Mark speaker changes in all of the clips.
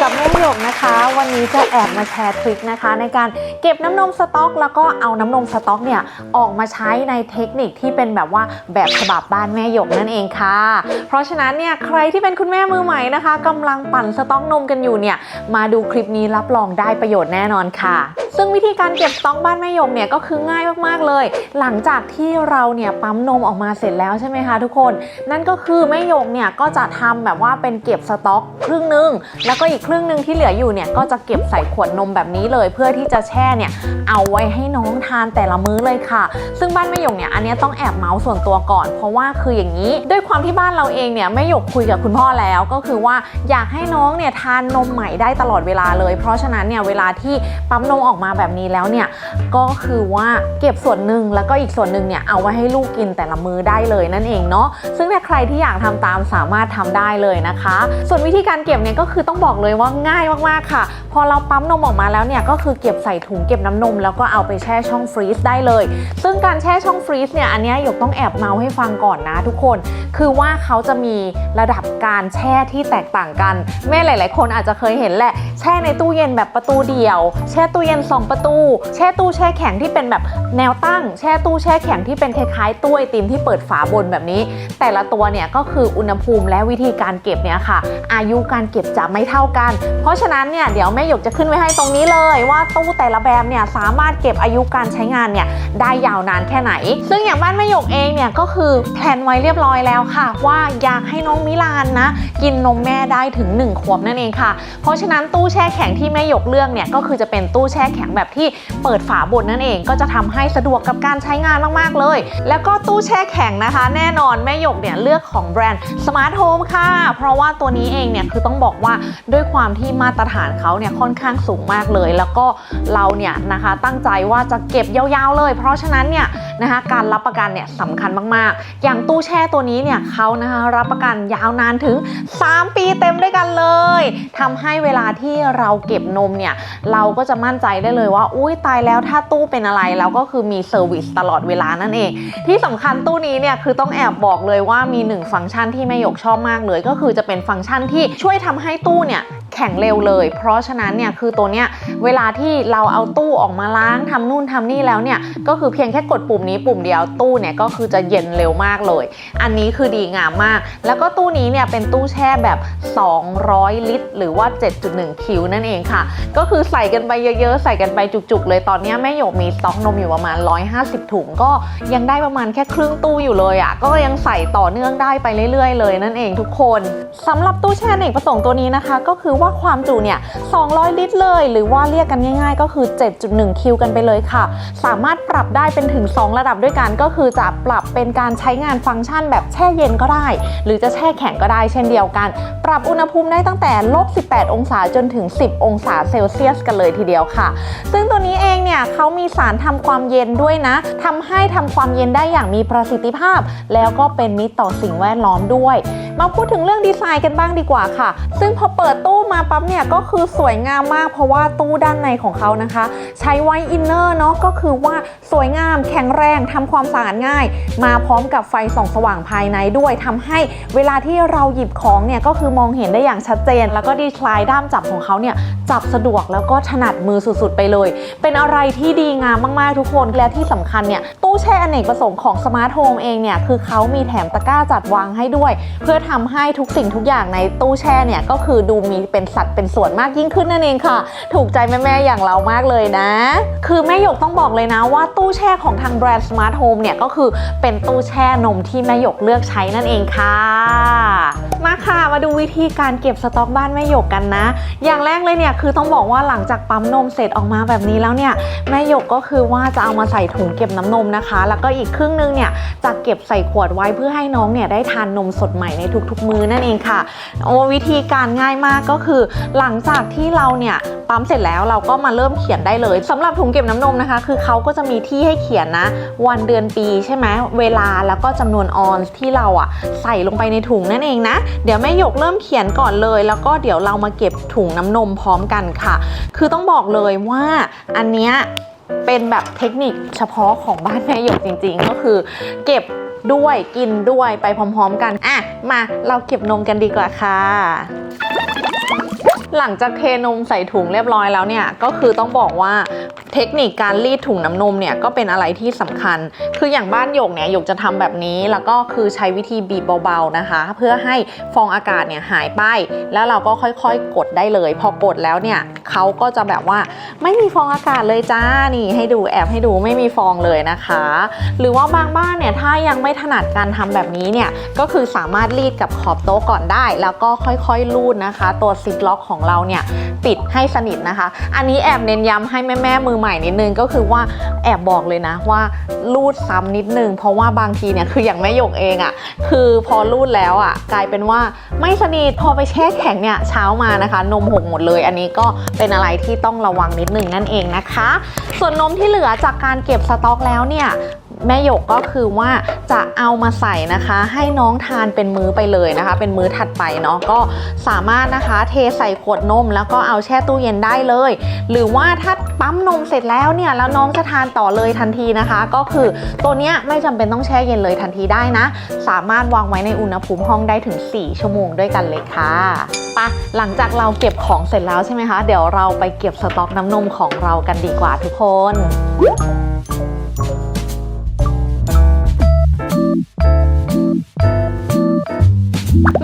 Speaker 1: กับแม่หยกนะ วันนี้จะแอบมาแชร์ทริคนะคะ ในการเก็บน้ำนมสต๊อก แล้วก็เอาน้ำนมสต๊อกเนี่ยออกมาใช้ในเทคนิคที่เป็นแบบว่าแบบฉบับบ้านแม่หยกนั่นเองค่ะ เพราะฉะนั้นเนี่ยใครที่เป็นคุณแม่มือใหม่นะคะกำลังปั่นสต๊อกนมกันอยู่เนี่ยมาดูคลิปนี้รับรองได้ประโยชน์แน่นอนค่ะ ซึ่งวิธีการเก็บสต๊อกบ้านแม่หยกเนี่ยก็คือง่ายมากๆเลย หลังจากที่เราเนี่ยปั๊มนมออกมาเสร็จแล้วใช่ไหมคะทุกคน นั่นก็คือแม่หยกเนี่ยก็จะทำแบบว่าเป็นเก็บสต๊อกครึ่งหนึง แล้วก็อีกครึ่งหนึงที่เหลืออยู่เนี่ยก็จะเก็บใส่ขวดนมแบบนี้เลย เพื่อที่จะแช่เนี่ยเอาไว้ให้น้องทานแต่ละมื้อเลยค่ะ ซึ่งบ้านแม่หยกเนี่ยอันนี้ต้องแอบเมาส์ส่วนตัวก่อน เพราะว่าคืออย่างนี้ ด้วยความที่บ้านเราเองเนี่ยแม่หยกคุยกับคุณพ่อแล้วก็คือว่าอยากให้น้องเนี่ยทานนมใหม่ได้ตลอดเวลาเลย เพราะฉะนั้นเนี่ยเวลาที่ปั๊มนมออกมาแบบนี้แล้วเนี่ยก็คือว่าเก็บส่วนหนึ่งแล้วก็อีกส่วนหนึ่งเนี่ยเอาไว้ให้ลูกกินแต่ละมื้อได้เลยนั่นเองเนาะซึ่งถ้าใครที่อยากทำตามสามารถทำได้เลยนะคะ ส่วนวิธีการเก็บเนี่ยก็คือต้องบอกเลยว่าง่ายมากๆค่ะพอเราปั๊มนมออกมาแล้วเนี่ยก็คือเก็บใส่ถุงเก็บน้ำนม แล้วก็เอาไปแช่ช่องฟรีซได้เลย ซึ่งการแช่ช่องฟรีซเนี่ยอันนี้หยกต้องแอบเมาให้ฟังก่อนนะทุกคน คือว่าเขาจะมีระดับการแช่ที่แตกต่างกัน แม่หลาย ๆ คนอาจจะเคยเห็นแหละ แช่ในตู้เย็นแบบประตูเดี่ยว แช่ตู้เย็น 2 ประตู แช่ตู้แช่แข็งที่เป็นแบบแนวตั้ง แช่ตู้แช่แข็งที่เป็นคล้ายๆตู้ไอติมที่เปิดฝาบนแบบนี้ แต่ละตัวเนี่ยก็คืออุณหภูมิและวิธีการเก็บเนี่ยค่ะ อายุการเก็บจะไม่เท่ากัน เพราะฉะนั้นเนี่ยเดี๋ยวแม่หยกจะขึ้นไว้ให้ตรงนี้เลยว่าตู้แต่ละแบบเนี่ยสามารถเก็บอายุการใช้งานเนี่ยได้ยาวนานแค่ไหน ซึ่งอย่างบ้านแม่หยกเองเนี่ยก็คือแพลนไว้เรียบร้อยแล้วค่ะ ว่าอยากให้น้องมิลานนะ กินนมแม่ได้ถึง 1 ขวบนั่นเองค่ะ เพราะฉะนั้นตู้แช่แข็งที่แม่หยกเลือกเนี่ยก็คือจะเป็นตู้แช่แข็งแบบที่เปิดฝาบนนั่นเองก็จะทำให้สะดวกกับการใช้งานมากๆเลย แล้วก็ตู้แช่แข็งนะคะ แน่นอนแม่หยกเนี่ยเลือกของแบรนด์ Smart Home ค่ะ เพราะว่าตัวนี้เองเนี่ยคือต้องบอกว่าด้วยความที่มาตรฐานเขาเนี่ยค่อนข้างสูงมากเลย แล้วก็เราเนี่ยนะคะตั้งใจว่าจะเก็บยาวๆเลย เพราะฉะนั้นเนี่ยนะคะการรับประกันเนี่ยสำคัญมากๆ อย่างตู้แช่ตัวนี้เนี่ยเขานะคะรับประกันยาวนานถึง 3 ปีเต็มด้วยกันเลยทำให้เวลาที่เราเก็บนมเนี่ยเราก็จะมั่นใจได้เลยว่าอุ้ยตายแล้วถ้าตู้เป็นอะไรเราก็คือมีเซอร์วิสตลอดเวลานั่นเอง ที่สำคัญตู้นี้เนี่ยคือต้องแอบบอกเลยว่ามีหนึ่งฟังก์ชันที่แม่ยกชอบมากเลย ก็คือจะเป็นฟังก์ชันที่ช่วยทำให้ตู้เนี่ย แข็งเร็วเลย เพราะฉะนั้นเนี่ยคือตัวเนี้ยเวลาที่เราเอาตู้ออกมาล้างทำนู่นทำนี่แล้วเนี่ยก็คือเพียงแค่กดปุ่มนี้ปุ่มเดียวตู้เนี่ยก็คือจะเย็นเร็วมากเลย อันนี้คือดีงามมาก แล้วก็ตู้นี้เนี่ยเป็นตู้แช่แบบ 200 ลิตร หรือว่า 7.1 คิวนั่นเองค่ะ ก็คือใส่กันไปเยอะๆ ใส่กันไปจุกๆ เลยตอนเนี้ยแม่หยกมีสต็อกนมอยู่ประมาณ 150 ถุงก็ยังได้ประมาณแค่ครึ่งตู้อยู่เลยอะ่ะก็ยังใส่ต่อเนื่องได้ไปเรื่อยๆ เลยนั่นเองทุกคนสำหรับตู้แช่อเนกประสงค์ตัวนี้นะคะ ก็คือว่าความจุเนี่ย 200 ลิตรเลย หรือว่าเรียกกันง่าย ๆ ก็คือ 7.1 คิวกันไปเลยค่ะ สามารถปรับได้เป็นถึง 2 ระดับด้วยกัน ก็คือจะปรับเป็นการใช้งานฟังก์ชันแบบแช่เย็นก็ได้ หรือจะแช่แข็งก็ได้เช่นเดียวกัน ปรับอุณหภูมิได้ตั้งแต่ลบ 18 องศาจนถึง 10 องศาเซลเซียสกันเลยทีเดียวค่ะ ซึ่งตัวนี้เองเนี่ยเขามีสารทำความเย็นด้วยนะทำให้ทำความเย็นได้อย่างมีประสิทธิภาพ แล้วก็เป็นมิตรต่อสิ่งแวดล้อมด้วยมาพูดถึงเรื่องดีไซน์กันบ้างดีกว่าค่ะ ซึ่งพอเปิดตู้มาปั๊บเนี่ยก็คือสวยงามมากเพราะว่าตู้ด้านในของเขานะคะ ใช้ไวท์อินเนอร์เนาะก็คือว่าสวยงามแข็งแรงทำความสะอาดง่าย มาพร้อมกับไฟส่องสว่างภายในด้วยทำให้เวลาที่เราหยิบของเนี่ยก็คือมองเห็นได้อย่างชัดเจน แล้วก็ดีคลายด้ามจับของเขาเนี่ยจับสะดวกแล้วก็ถนัดมือสุดๆไปเลย เป็นอะไรที่ดีงามมากๆทุกคนและที่สำคัญเนี่ย ตู้แช่อเนกประสงค์ของสมาร์ทโฮมเองเนี่ยคือเขามีแถมตะกร้าจัดวางให้ด้วย เพื่อทำให้ทุกสิ่งทุกอย่างในตู้แช่เนี่ยก็คือดูมีเป็นสัดเป็นส่วนมากยิ่งขึ้นนั่นเองค่ะ ถูกใจแม่ๆอย่างเรามากเลยนะ คือแม่หยกต้องบอกเลยนะว่าตู้แช่ของทางแบรนด์ Smart Home เนี่ยก็คือเป็นตู้แช่นมที่แม่หยกเลือกใช้นั่นเองค่ะมาค่ะ มาดูวิธีการเก็บสต็อกบ้านแม่หยกกันนะ อย่างแรกเลยเนี่ยคือต้องบอกว่าหลังจากปั๊มนมเสร็จออกมาแบบนี้แล้วเนี่ยแม่หยกก็คือว่าจะเอามาใส่ถุงเก็บน้ำนมนะคะ แล้วก็อีกครึ่งนึงเนี่ยจะเก็บใส่ขวดไว้เพื่อให้น้องเนี่ยได้ทานนมสดใหม่ในทุกๆ มื้อนั่นเองค่ะโอ้วิธีการง่ายมากก็คือ หลังจากที่เราเนี่ยปั๊มเสร็จแล้วเราก็มาเริ่มเขียนได้เลยสำหรับถุงเก็บน้ำนมนะคะ คือเขาก็จะมีที่ให้เขียนนะ วันเดือนปีใช่ไหมเวลาแล้วก็จำนวนออนซ์ที่เราอะใส่ลงไปในถุงนั่นเองนะเดี๋ยวแม่หยกเริ่มเขียนก่อนเลย แล้วก็เดี๋ยวเรามาเก็บถุงน้ำนมพร้อมกันค่ะ คือต้องบอกเลยว่าอันเนี้ยเป็นแบบเทคนิคเฉพาะของบ้านแม่หยกจริงๆ ก็คือ เก็บด้วยกินด้วยไปพร้อมๆกัน อะ มาเราเก็บนมกันดีกว่าค่ะ หลังจากเทนมใส่ถุงเรียบร้อยแล้วเนี่ย ก็คือต้องบอกว่า เทคนิคการรีดถุงน้ำนมเนี่ยก็เป็นอะไรที่สำคัญ คืออย่างบ้านหยกเนี่ยหยกจะทำแบบนี้ แล้วก็คือใช้วิธีบีบเบาๆนะคะ เพื่อให้ฟองอากาศเนี่ยหายไป แล้วเราก็ค่อยๆ กดได้เลย พอกดแล้วเนี่ยเขาก็จะแบบว่าไม่มีฟองอากาศเลยจ้านี่ให้ดูแอบให้ดูไม่มีฟองเลยนะคะ หรือว่าบางบ้านเนี่ยถ้ายังไม่ถนัดการทำแบบนี้เนี่ยก็คือสามารถรีดกับขอบโต๊ะก่อนได้ แล้วก็ค่อยๆลูดนะคะ ตัวซิปล็อกของเราเนี่ยปิดให้สนิทนะคะ อันนี้แอบเน้นย้ำให้แม่ๆมือใหม่นิดนึงก็คือว่าแอบบอกเลยนะว่าลูดซ้ำนิดนึง เพราะว่าบางทีเนี่ยคืออย่างแม่หยกเองอะ่ะคือพอลูดแล้วอะ่ะกลายเป็นว่าไม่สนิทพอไปแช่แข็งเนี่ยเช้ามานะคะ นมหกหมดเลย อันนี้ก็เป็นอะไรที่ต้องระวังนิดนึงนั่นเองนะคะ ส่วนนมที่เหลือจากการเก็บสต็อกแล้วเนี่ย แม่หยกก็คือว่าจะเอามาใส่นะคะ ให้น้องทานเป็นมื้อไปเลยนะคะ เป็นมื้อถัดไปเนาะก็สามารถนะคะเทใส่ขวดนม แล้วก็เอาแช่ตู้เย็นได้เลย หรือว่าถ้าปั๊มนมเสร็จแล้วเนี่ยแล้วน้องจะทานต่อเลยทันทีนะคะ ก็คือตัวเนี้ยไม่จำเป็นต้องแช่เย็นเลยทันทีได้นะ สามารถวางไว้ในอุณหภูมิห้องได้ถึง 4 ชั่วโมงด้วยกันเลยค่ะปะหลังจากเราเก็บของเสร็จแล้วใช่ไหมคะ เดี๋ยวเราไปเก็บสต็อกน้ำนมของเรากันดีกว่าทุกคน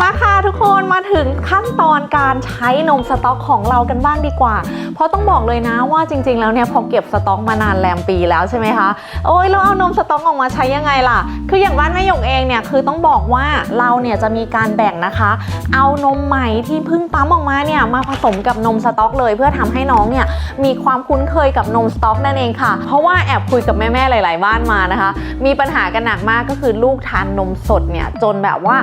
Speaker 1: มาค่ะทุก คนมาถึงขั้นตอนการใช้นมสต๊อกของเรากันบ้างดีกว่า เพราะต้องบอกเลยนะว่าจริง ๆ แล้วเนี่ยพอเก็บสต๊อกมานานแรมปีแล้วใช่ไหมคะ โอ้ยเราเอานมสต๊อกออกมาใช้ยังไงล่ะ คืออย่างบ้านแม่หยกเองเนี่ยคือต้องบอกว่าเราเนี่ยจะมีการแบ่งนะคะ เอานมใหม่ที่เพิ่งปั๊มออกมาเนี่ยมาผสมกับนมสต๊อกเลย เพื่อทำให้น้องเนี่ยมีความคุ้นเคยกับนมสต๊อกนั่นเองค่ะ เพราะว่าแอบคุยกับแม่ๆหลาย ๆ บ้านมานะคะ มีปัญหากันหนักมากก็คือลูกทานนมสดเนี่ยจนแบบว่า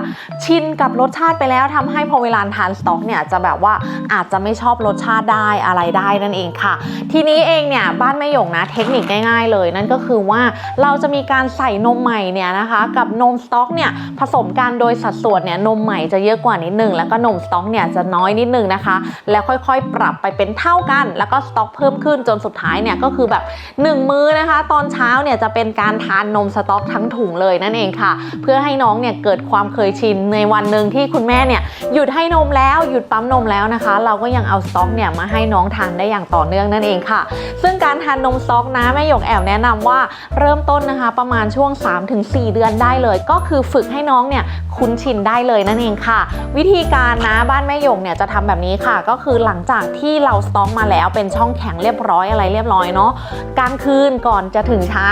Speaker 1: ชินกับรสชาติไปแล้วทำให้พอเวลาทานสต๊อกเนี่ยจะแบบว่าอาจจะไม่ชอบรสชาติได้อะไรได้นั่นเองค่ะ ทีนี้เองเนี่ยบ้านแม่หยงนะเทคนิคง่ายๆ เลยนั่นก็คือว่าเราจะมีการใส่นมใหม่เนี่ยนะคะกับนมสต๊อกเนี่ยผสมกันโดยสัดส่วนเนี่ยนมใหม่จะเยอะกว่านิดนึงแล้วก็นมสต๊อกเนี่ยจะน้อยนิดนึงนะคะ แล้วค่อยๆ ปรับไปเป็นเท่ากัน แล้วก็สต๊อกเพิ่มขึ้นจนสุดท้ายเนี่ยก็คือแบบ 1 มื้อนะคะ ตอนเช้าเนี่ยจะเป็นการทานนมสต๊อกทั้งถุงเลยนั่นเองค่ะ เพื่อให้น้องเนี่ยเกิดความเคยชินในวันหนึ่งที่คุณแม่เนี่ยหยุดให้นมแล้วหยุดปั๊มนมแล้วนะคะ เราก็ยังเอาสต๊อกเนี่ยมาให้น้องทานได้อย่างต่อเนื่องนั่นเองค่ะ ซึ่งการทานนมสต๊อกนะแม่หยกแอบแนะนำว่าเริ่มต้นนะคะ ประมาณช่วง 3-4 เดือนได้เลย ก็คือฝึกให้น้องเนี่ยคุ้นชินได้เลยนั่นเองค่ะ วิธีการนะบ้านแม่หยกเนี่ยจะทำแบบนี้ค่ะ ก็คือหลังจากที่เราสต๊อกมาแล้วเป็นช่องแข็งเรียบร้อยอะไรเรียบร้อยเนาะกลางคืนก่อนจะถึงเช้า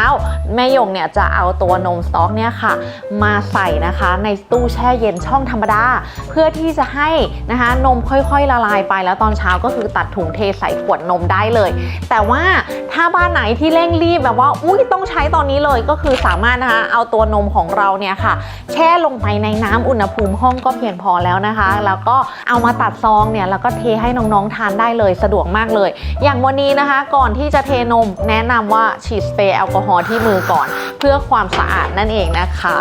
Speaker 1: แม่หยกเนี่ยจะเอาตัวนมสต๊อกเนี่ยค่ะ มาใส่นะคะในตู้แช่เย็นช่องธรรมดาเพื่อื่อที่จะให้นะคะนมค่อยๆละลายไป แล้วตอนเช้าก็คือตัดถุงเทใส่ขวดนมได้เลย แต่ว่าถ้าบ้านไหนที่เร่งรีบแบบว่าอุ้ยต้องใช้ตอนนี้เลยก็คือสามารถนะคะเอาตัวนมของเราเนี่ยค่ะ แช่ลงไปในน้ำอุณหภูมิห้องก็เพียงพอแล้วนะคะ แล้วก็เอามาตัดซองเนี่ยแล้วก็เทให้น้องๆทานได้เลยสะดวกมากเลย อย่างวันนี้นะคะก่อนที่จะเทนมแนะนำว่าฉีดสเปรย์แอลกอฮอล์ที่มือก่อน เพื่อความสะอาดนั่นเองนะคะ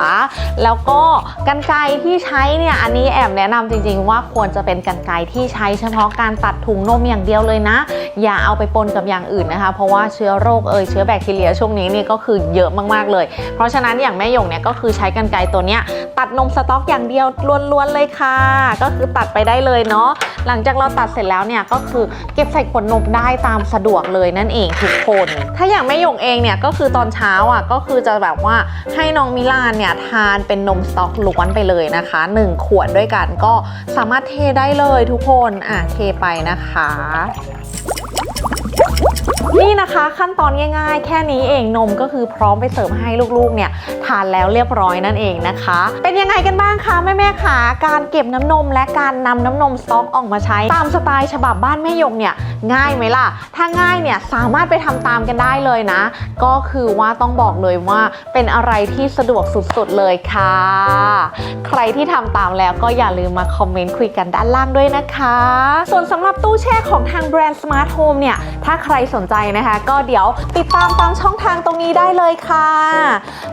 Speaker 1: แล้วก็กันไกรที่ใช้เนี่ยอันนี้แอบแนะนำจริงๆว่าควรจะเป็นกันไกรที่ใช้เฉพาะการตัดถุงนมอย่างเดียวเลยนะ อย่าเอาไปปนกับอย่างอื่นนะคะ เพราะว่าเชื้อโรคเอ่ยเชื้อแบคทีเรียช่วงนี้นี่ก็คือเยอะมากๆเลย เพราะฉะนั้นอย่างแม่หยงเนี่ยก็คือใช้กันไกรตัวเนี้ยตัดนมสต๊อกอย่างเดียวล้วนๆเลยค่ะ ก็คือตัดไปได้เลยเนาะหลังจากเราตัดเสร็จแล้วเนี่ยก็คือเก็บใส่ขวดนมได้ตามสะดวกเลยนั่นเองทุกคน ถ้าอย่างแม่หยงเองเนี่ยก็คือตอนเช้าอะก็คือจะแบบว่าให้น้องมิลานเนี่ยทานเป็นนมสต๊อกล้วนไปเลยนะคะ 1 ขวดด้วยกันก็สามารถเทได้เลยทุกคน อะเทไปนะคะ นี่นะคะขั้นตอนง่ายๆ แค่นี้เองนมก็คือพร้อมไปเสิร์ฟให้ลูกๆ เนี่ยทานแล้วเรียบร้อยนั่นเองนะคะ เป็นยังไงกันบ้างคะแม่ๆคะการเก็บน้ำนมและการนำน้ำนมสต๊อกออกมาใช้ ตามสไตล์ฉบับบ้านแม่หยกเนี่ยง่ายไหมล่ะ ถ้าง่ายเนี่ยสามารถไปทำตามกันได้เลยนะ ก็คือว่าต้องบอกเลยว่าเป็นอะไรที่สะดวกสุดๆเลยค่ะ ใครที่ทำตามแล้วก็อย่าลืมมาคอมเมนต์คุยกันด้านล่างด้วยนะคะ ส่วนสำหรับตู้แช่ของทางแบรนด์ Smart Home เนี่ยถ้าใครสนใจนะคะ ก็เดี๋ยวติดตามตามช่องทางตรงนี้ได้เลยค่ะ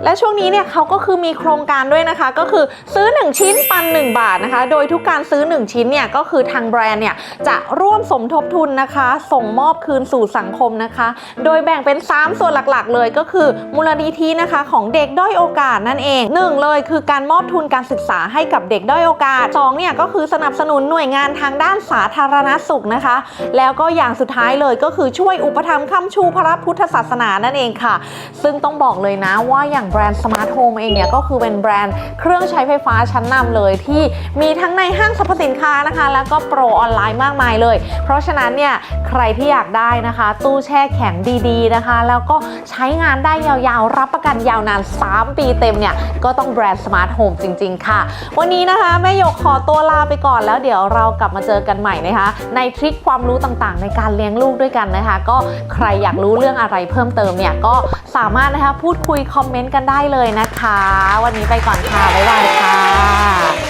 Speaker 1: และช่วงนี้เนี่ยเขาก็คือมีโครงการด้วยนะคะ ก็คือซื้อ 1 ชิ้นปัน 1 บาทนะคะ โดยทุกการซื้อ 1 ชิ้นเนี่ยก็คือทางแบรนด์เนี่ยจะร่วมสมทบทุนนะคะ ส่งมอบคืนสู่สังคมนะคะ โดยแบ่งเป็น 3 ส่วนหลักๆ เลยก็คือมูลนิธินะคะของเด็กด้อยโอกาสนั่นเองหนึ่งเลยคือการมอบทุนการศึกษาให้กับเด็กด้อยโอกาสสองเนี่ยก็คือสนับสนุนหน่วยงานทางด้านสาธารณสุขนะคะ แล้วก็อย่างสุดท้ายเลยก็คือช่วยอุปถัมค้ำชูพระพุทธศาสนานั่นเองค่ะ ซึ่งต้องบอกเลยนะว่าอย่างแบรนด์สมาร์ทโฮมเองเนี่ยก็คือเป็นแบรนด์เครื่องใช้ไฟฟ้าชั้นนำเลยที่มีทั้งในห้างสรรพสินค้านะคะ แล้วก็โปรออนไลน์มากมายเลย เพราะฉะนั้นเนี่ยใครที่อยากได้นะคะ ตู้แช่แข็งดีๆนะคะ แล้วก็ใช้งานได้ยาวๆ รับประกันยาวนาน 3 ปีเต็มเนี่ยก็ต้องแบรนด์สมาร์ทโฮมจริง ๆ ค่ะ วันนี้นะคะแม่ยกขอตัวลาไปก่อนแล้วเดี๋ยวเรากลับมาเจอกันใหม่นะคะ ในทริคความรู้ต่างๆ ในการเลี้ยงลูกด้วยกันนะคะ ก็ใครอยากรู้เรื่องอะไรเพิ่มเติมเนี่ยก็สามารถนะคะพูดคุยคอมเมนต์กันได้เลยนะคะ วันนี้ไปก่อนค่ะ บ๊ายบายค่ะ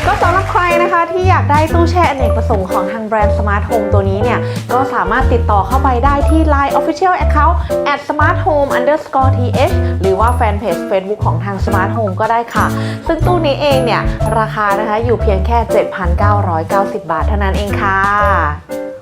Speaker 1: ก็สำหรับใครนะคะที่อยากได้ตู้แช่อเนกประสงค์ของทางแบรนด์สมาร์ทโฮมตัวนี้เนี่ย ก็สามารถติดต่อเข้าไปได้ที่ Line Official Account at smart home underscore th หรือว่าแฟนเพจ Facebook ของทาง Smart Home ก็ได้ค่ะ ซึ่งตู้นี้เองเนี่ย ราคานะคะอยู่เพียงแค่ 7,990 บาทเท่านั้นเองค่ะ